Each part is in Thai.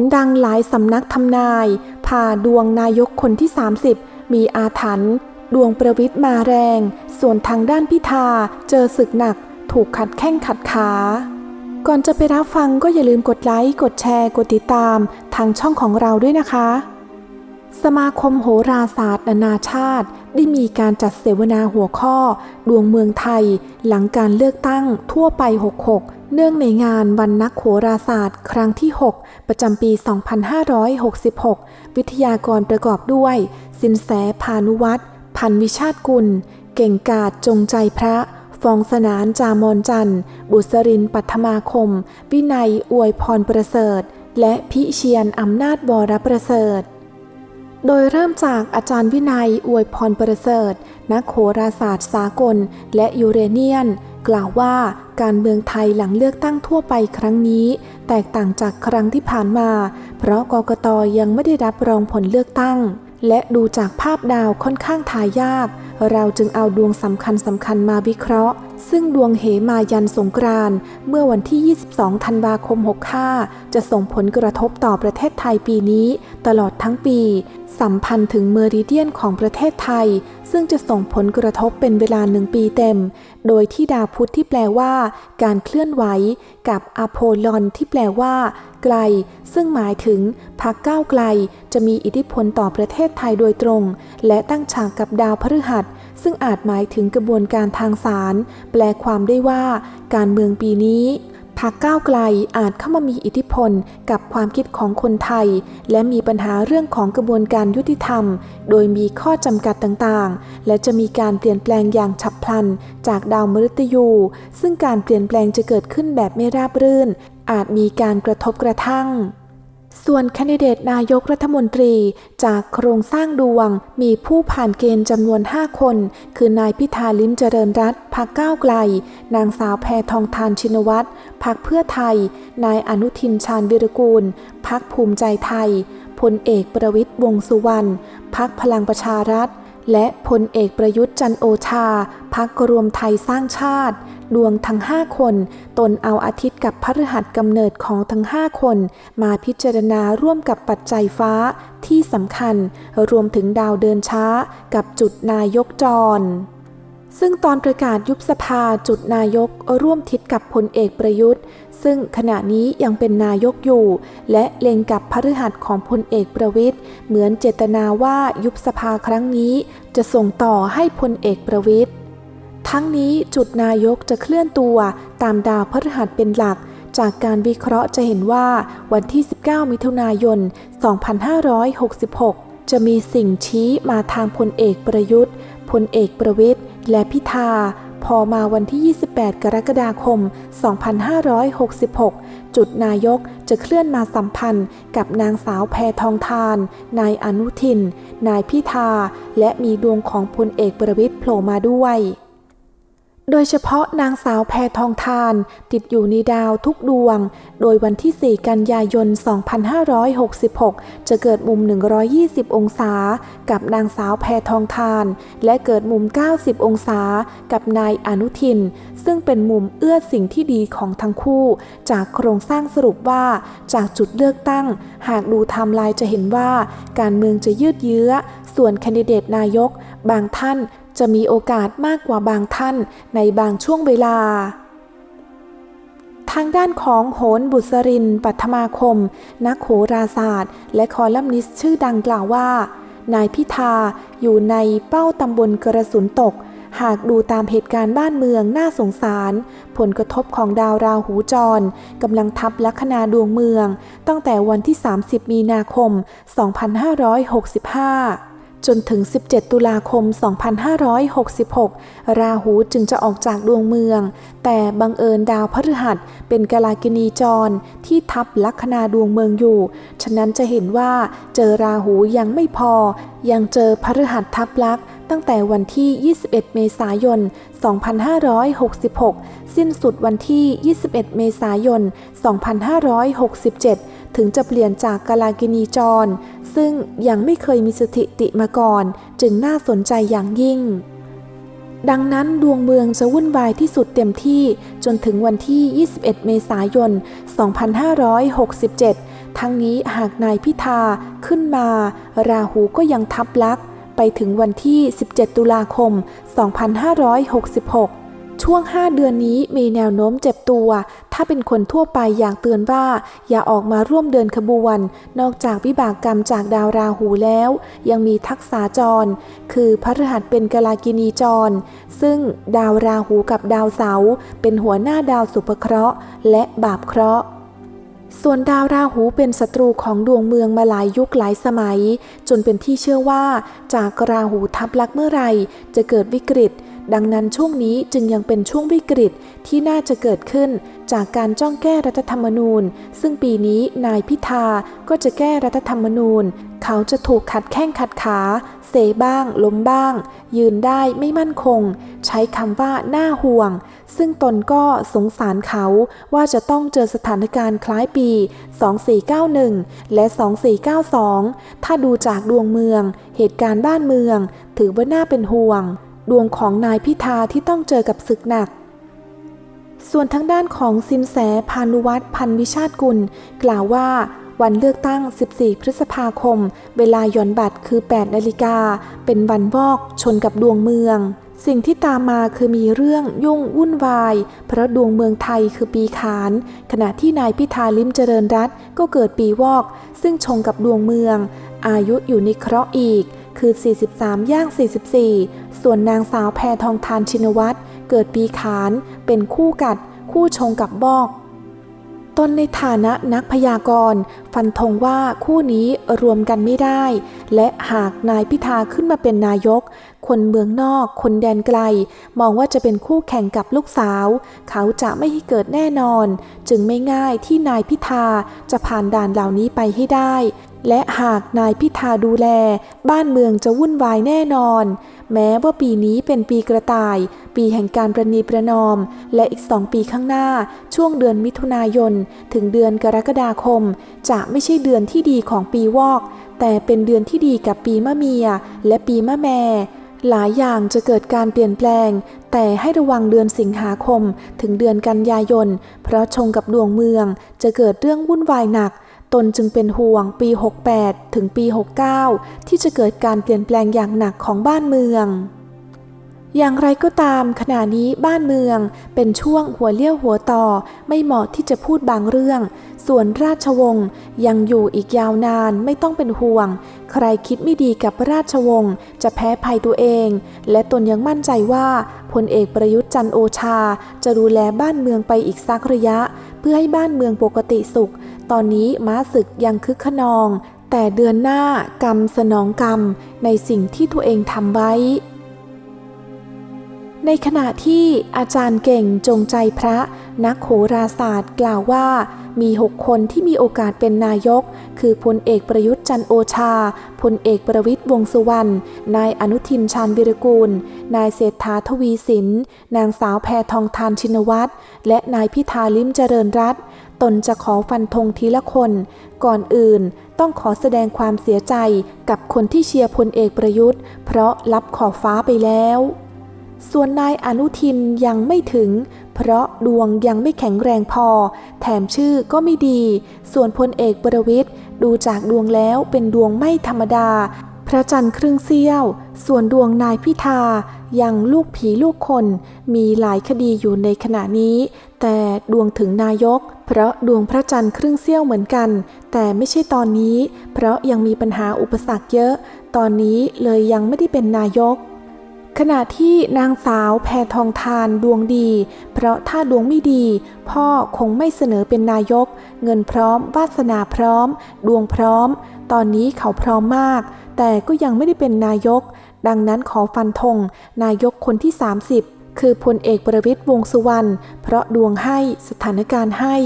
นดังหลายสำนักทำนายพาดวงนายกคนที่ 30 มีอาถรรพ์ดวงประวิทย์มาแรง ส่วนทางด้านพิธาเจอศึกหนัก ถูกขัดแข้งขัดขา ก่อนจะไปรับฟังก็อย่าลืมกดไลค์ กดแชร์ กดติดตาม ทางช่องของเราด้วยนะคะ สมาคมโหราศาสตร์นานาชาติ ได้มีการจัดเสวนาหัวข้อ ดวงเมืองไทย หลังการเลือกตั้งทั่วไป 66 เนื่องในงานวันนักโหราศาสตร์ ครั้งที่ 6 ประจำปี 2566 วิทยากรประกอบด้วย สินแสพานุวัตรพันวิชาติกุล เก่งกาจจงใจพระ ฟองสนานจามอนจันทร์ บุษรินปัทมาคม วินัยอวยพรประเสริฐ และพิเชียนอำนาจวรประเสริฐ โดยเริ่มจากอาจารย์วินัยอวยพรประเสริฐ นักโหราศาสตร์สากล และยูเรเนียน กล่าวว่าการเมืองไทยหลังเลือกตั้งทั่วไปครั้งนี้ แตกต่างจากครั้งที่ผ่านมา เพราะกกตยังไม่ได้รับรองผลเลือกตั้ง และดูจากภาพดาวค่อนข้างทายยาก เราจึงเอาดวงสำคัญสำคัญมาวิเคราะห์ ซึ่งดวงเหมายันสงกรานเมื่อวันที่ 22 ธันวาคม 65 จะส่งผลกระทบต่อประเทศไทยปีนี้ ตลอดทั้งปี สัมพันธ์ถึงเมริเดียนของประเทศไทย ซึ่งจะส่งผลกระทบเป็นเวลาหนึ่งปีเต็ม โดยที่ดาวพุธที่แปลว่า การเคลื่อนไหว กับอโพลอนที่แปลว่า ไกล ซึ่งหมายถึงพักก้าวไกล จะมีอิทธิพลต่อประเทศไทยโดยตรง และตั้งฉากกับดาวพฤหัสซึ่งอาจหมายถึงกระบวนการทางศาลแปลความได้ว่าการเมืองปีนี้พรรคก้าวไกลอาจเข้ามามีอิทธิพลกับความคิดของคนไทย และมีปัญหาเรื่องของกระบวนการยุติธรรม โดยมีข้อจำกัดต่างๆ และจะมีการเปลี่ยนแปลงอย่างฉับพลัน จากดาวมฤตยู ซึ่งการเปลี่ยนแปลงจะเกิดขึ้นแบบไม่ราบรื่น อาจมีการกระทบกระทั่ง ส่วนแคนดิเดตนายกรัฐมนตรีจากโครงสร้างดวงมีผู้ผ่านเกณฑ์จำนวน 5 คน คือนายพิธาลิมเจริญรัตน์พักก้าวไกล นางสาวแพทองทานชินวัตรพักเพื่อไทย นายอนุทินชาญวิรกูล พักภูมิใจไทยพลเอกประวิตยวงษ์สุวรรณพักพลังประชารัฐ และพลเอกประยุทธ์จันโอชา พักรวมไทยสร้างชาติ ดวงทั้ง 5 คน ตนเอาอาทิตย์กับพฤหัสกำเนิดของทั้ง 5 คน มาพิจารณาร่วมกับปัจจัยฟ้าที่สำคัญ รวมถึงดาวเดินช้ากับจุดนายกจร ซึ่งตอนประกาศยุบสภาจุดนายกร่วมทิศกับพลเอกประยุทธ์ ซึ่งขณะนี้ยังเป็นนายกอยู่ และเล็งกับพฤหัสของพลเอกประวิทย์เหมือนเจตนาว่ายุบสภาครั้งนี้ จะส่งต่อให้พลเอกประวิทย์ ทั้งนี้จุดนายกจะเคลื่อนตัวตามดาวพฤหัสเป็นหลัก จากการวิเคราะห์จะเห็นว่าวันที่ 19 มิถุนายน 2566 จะมีสิ่งชี้มาทางพลเอกประยุทธ์พลเอกประวิทย์และพิธาพอมาวันที่ 28 กรกฎาคม 2566 จุดนายกจะเคลื่อนมาสัมพันธ์กับนางสาวแพทองทาน นายอนุทิน นายพิธา และมีดวงของพลเอกประวิทย์โผล่มาด้วย โดยเฉพาะนางสาวแพทองทานติดอยู่ในดาวทุกดวง โดยวันที่ 4 กันยายน 2566 จะเกิดมุม 120 องศา กับนางสาวแพทองทาน และเกิดมุม 90 องศา กับนายอนุทิน ซึ่งเป็นมุมเอื้อสิ่งที่ดีของทั้งคู่ จากโครงสร้างสรุปว่า จากจุดเลือกตั้ง หากดูไทม์ไลน์จะเห็นว่า การเมืองจะยืดเยื้อ ส่วนแคนดิเดตนายก บางท่าน จะมีโอกาสมากกว่าบางท่านในบางช่วงเวลา ทางด้านของโหนบุษริน ปัทมาคม นักโหราศาสตร์ และคอลัมนิสต์ชื่อดังกล่าวว่า นายพิธาอยู่ในเป้าตำบลกระสุนตก หากดูตามเหตุการณ์บ้านเมืองน่าสงสาร ผลกระทบของดาวราหูจรกำลังทับลัคนาดวงเมือง ตั้งแต่วันที่ 30 มีนาคม 2565 จนถึง 17 ตุลาคม 2566 ราหูจึงจะออกจากดวงเมือง แต่บังเอิญดาวพฤหัสเป็นกาลากินีจรที่ทับลัคนาดวงเมืองอยู่ ฉะนั้นจะเห็นว่าเจอราหูยังไม่พอ ยังเจอพฤหัสทับลักษ์ตั้งแต่วันที่ 21 เมษายน 2566 สิ้นสุดวันที่ 21 เมษายน 2567 ถึงจะเปลี่ยนจากกาลากินีจร ซึ่งยังไม่เคยมีสถิติมาก่อน จึงน่าสนใจอย่างยิ่ง ดังนั้นดวงเมืองจะวุ่นวายที่สุดเต็มที่จนถึงวันที่ 21 เมษายน 2567 ทั้งนี้หากนายพิธาขึ้นมา ราหูก็ยังทับลัก ไปถึงวันที่ 17 ตุลาคม 2566 ช่วง 5 เดือนนี้มีแนวโน้มเจ็บตัว ถ้าเป็นคนทั่วไปอยากเตือนว่า อย่าออกมาร่วมเดินขบวน นอกจากวิบากกรรมจากดาวราหูแล้ว ยังมีทักษาจร คือพระฤหัสเป็นกลากินีจร ซึ่งดาวราหูกับดาวเสาเป็นหัวหน้าดาวสุภเคราะห์ และบาปเคราะห์ส่วนดาวราหูเป็นศัตรูของดวงเมืองมาหลายยุคหลายสมัย จนเป็นที่เชื่อว่า จากราหูทับลักเมื่อไรจะเกิดวิกฤต ดังนั้นช่วงนี้จึงยังเป็นช่วงวิกฤตที่น่าจะเกิดขึ้น จากการจ้องแก้รัฐธรรมนูญ ซึ่งปีนี้นายพิธาก็จะแก้รัฐธรรมนูญ เขาจะถูกขัดแข้งขัดขา เซบ้าง ล้มบ้าง ยืนได้ไม่มั่นคง ใช้คำว่าน่าห่วง ซึ่งตนก็สงสารเขาว่าจะต้องเจอสถานการณ์คล้ายปี 2491 และ 2492 ถ้าดูจากดวงเมือง เหตุการณ์บ้านเมือง ถือว่าน่าเป็นห่วง ดวงของนายพิธาที่ต้องเจอกับศึกหนัก ส่วนทางด้านของสินแสพานุวัตรพันวิชาติกุล กล่าวว่าวันเลือกตั้ง 14 พฤษภาคม เวลาหย่อนบัตรคือ 8 นาฬิกา เป็นวันวอกชนกับดวงเมือง สิ่งที่ตามมาคือมีเรื่องยุ่งวุ่นวาย เพราะดวงเมืองไทยคือปีขาน ขณะที่นายพิธาลิมเจริญรัตก็เกิดปีวอก ซึ่งชงกับดวงเมือง อายุอยู่ในเคราะห์อีก คือ 43 ย่าง 44 ส่วนนางสาวแพทองทานชินวัตรเกิดปีขาน เป็นคู่กัด คู่ชงกับบอกตนในฐานะนักพยากรณ์ ฟันธงว่าคู่นี้รวมกันไม่ได้ และหากนายพิธาขึ้นมาเป็นนายก คนเมืองนอก คนแดนไกล มองว่าจะเป็นคู่แข่งกับลูกสาว เขาจะไม่ให้เกิดแน่นอน จึงไม่ง่ายที่นายพิธาจะผ่านด่านเหล่านี้ไปให้ได้ และหากนายพิธาดูแล บ้านเมืองจะวุ่นวายแน่นอน แม้ว่าปีนี้เป็นปีกระต่าย ปีแห่งการประนีประนอม และอีกสองปีข้างหน้า ช่วงเดือนมิถุนายน ถึงเดือนกรกฎาคม จะไม่ใช่เดือนที่ดีของปีวอก แต่เป็นเดือนที่ดีกับปีมะเมีย และปีมะแม่ หลายอย่างจะเกิดการเปลี่ยนแปลง แต่ให้ระวังเดือนสิงหาคมถึงเดือนกันยายน เพราะชงกับดวงเมืองจะเกิดเรื่องวุ่นวายหนัก ตนจึงเป็นห่วงปี 68 ถึงปี 69 ที่จะเกิดการเปลี่ยนแปลงอย่างหนักของบ้านเมือง อย่างไรก็ตามขณะนี้บ้านเมืองเป็นช่วงหัวเลี้ยวหัวต่อไม่เหมาะที่จะพูดบางเรื่อง ส่วนราชวงศ์ยังอยู่อีกยาวนานไม่ต้องเป็นห่วง ใครคิดไม่ดีกับราชวงศ์จะแพ้ภัยตัวเอง และตนยังมั่นใจว่าพลเอกประยุทธ์จันโอชา จะดูแลบ้านเมืองไปอีกสักระยะ เพื่อให้บ้านเมืองปกติสุข ตอนนี้ม้าศึกยังคึกขนอง แต่เดือนหน้ากรรมสนองกรรมในสิ่งที่ตัวเองทำไว้ ในขณะที่อาจารย์เก่งจงใจพระนักโหราศาสตร์กล่าวว่ามี 6 คนที่มีโอกาสเป็นนายก คือพลเอกประยุทธ์จันโอชา พลเอกประวิตยวงสุวรรณ นายอนุทินชาญวิรกูล นายเศรษฐาทวีสิน นางสาวแพทองทานชินวัตร และนายพิธาลิมเจริญรัตตนจะขอฟันธงทีละคน ก่อนอื่นต้องขอแสดงความเสียใจกับคนที่เชียร์พลเอกประยุทธ์ เพราะรับขอบฟ้าไปแล้ว ส่วนนายอนุทินยังไม่ถึง เพราะดวงยังไม่แข็งแรงพอ แถมชื่อก็ไม่ดี ส่วนพลเอกประวิทย์ดูจากดวงแล้วเป็นดวงไม่ธรรมดา พระจันทร์ครึ่งเสี้ยว ส่วนดวงนายพิธายังลูกผีลูกคน มีหลายคดีอยู่ในขณะนี้ แต่ดวงถึงนายก เพราะดวงพระจันทร์ครึ่งเสี้ยวเหมือนกัน แต่ไม่ใช่ตอนนี้ เพราะยังมีปัญหาอุปสรรคเยอะ ตอนนี้เลยยังไม่ได้เป็นนายก ขณะที่นางสาวแพทองทานดวงดี เพราะถ้าดวงไม่ดี พ่อคงไม่เสนอเป็นนายก เงินพร้อม วาสนาพร้อม ดวงพร้อม ตอนนี้เขาพร้อมมาก แต่ก็ยังไม่ได้เป็นนายก ดังนั้นขอฟันธงนายกคนที่ 30 คือพลเอกประวิตยวงสุวรรณ เพราะดวงให้สถานการณ์ให้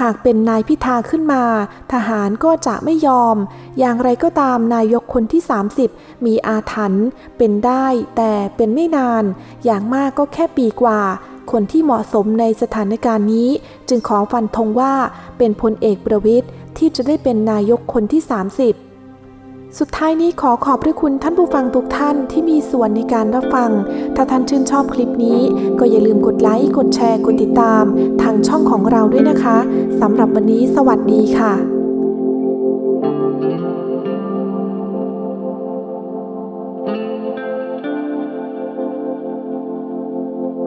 หากเป็นนายพิธาขึ้นมา ทหารก็จะไม่ยอม อย่างไรก็ตามนายกคนที่ 30 มีอาถรรพ์เป็นได้แต่เป็นไม่นาน อย่างมากก็แค่ปีกว่า คนที่เหมาะสมในสถานการณ์นี้ จึงขอฟันธงว่าเป็นพลเอกประวิตยที่จะได้เป็นนายกคนที่ 30 สุดท้ายนี้ขอขอบพระคุณท่านผู้ฟังทุกท่านที่มีส่วนในการรับฟัง ถ้าท่านชื่นชอบคลิปนี้ ก็อย่าลืมกดไลค์ กดแชร์ กดติดตาม ทางช่องของเราด้วยนะคะ สำหรับวันนี้สวัสดีค่ะ